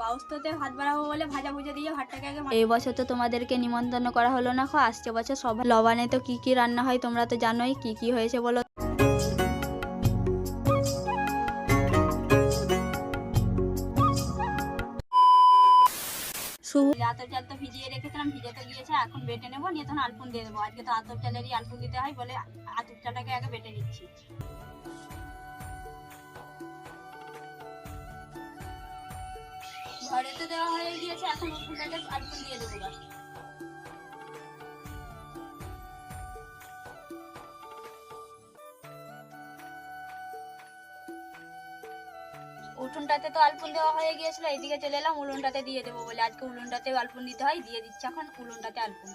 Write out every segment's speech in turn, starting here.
বাউস্ততে ভাত বাড়াবো বলে ভাজা ভুজে দিয়ে ভাতটাকে আগে এই বছর তো তোমাদেরকে নিমন্ত্রণ করা হলো না খো আসছে বছর সব লবানে তো কি কি রান্না হয় তোমরা তো জানোই কি কি হয়েছে বলো? আতপ চাল তো ভিজিয়ে রেখেছিলাম ভিজে গিয়েছে এখন বেটে নেব নিয়ে তখন আলপুন দিয়ে দেবো। আজকে তো আতপ চালেরই আলপুন দিতে হয় বলে আতপ চালটাকে আগে বেটে নিচ্ছি। ঘরে তো দেওয়া হয়ে গিয়েছে, এখন উঠুনটাকে আলপুন দিয়ে দেবো। উঠোনটাতে তো আলপুন দেওয়া হয়ে গিয়েছিল এদিকে চলে এলাম, উলুনটাতে দিয়ে দেবো বলে। আজকে উলুনটাতে আলপুন দিতে হয়, দিয়ে দিচ্ছে এখন উলুনটাতে আলপুন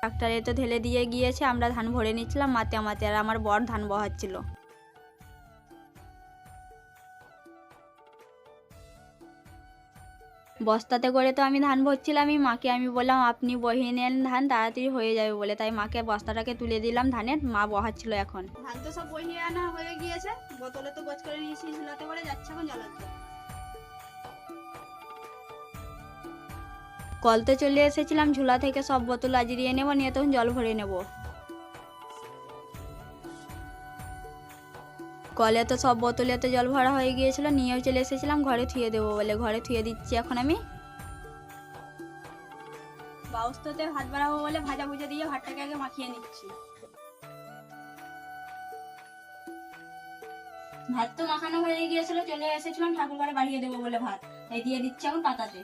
ট্রাক্টরে তো ঢেলে দিয়ে গিয়েছে, আমরা ধান ভরে নিচ্ছিলাম, মাতে মাতে আর আমার বর ধান বহাচ্ছিল। বস্তাতে করে তো আমি ধান ভরছিলামই মাকে আমি বললাম আপনি বহিয়ে নেন ধান তাড়াতাড়ি হয়ে যাবে বলে। তাই মাকে বস্তাটাকে তুলে দিলাম ধানের মা বহাচ্ছিল এখন। ধান তো সব বহিয়ে আনা হয়ে গিয়েছে বোতলে তো গোছ করে নিয়েছি ঝুলাতে করে যাচ্ছে এখন জলাতে কলতে চলে এসেছিলাম ঝুলা থেকে সব বোতল আজরিয়ে নেব নিয়ে তখন জল ভরে নেব। কলে তো সব বোতলে তো জল ভরা হয়ে গিয়েছিল, নিয়েও চলে এসেছিলাম, ঘরে থুয়ে দেবো বলে, ঘরে থুয়ে দিচ্ছি এখন আমি। বাউস্ততে ভাত বাড়াবো বলে ভাজা ভুজে দিয়ে ভাতটাকে আগে মাখিয়ে নিচ্ছি। ভাত তো মাখানো হয়ে গিয়েছিল, চলে এসেছিলাম ঠাকুর ঘরে বাড়িয়ে দেবো বলে ভাত। এই দিয়ে দিচ্ছি এখন পাতাতে।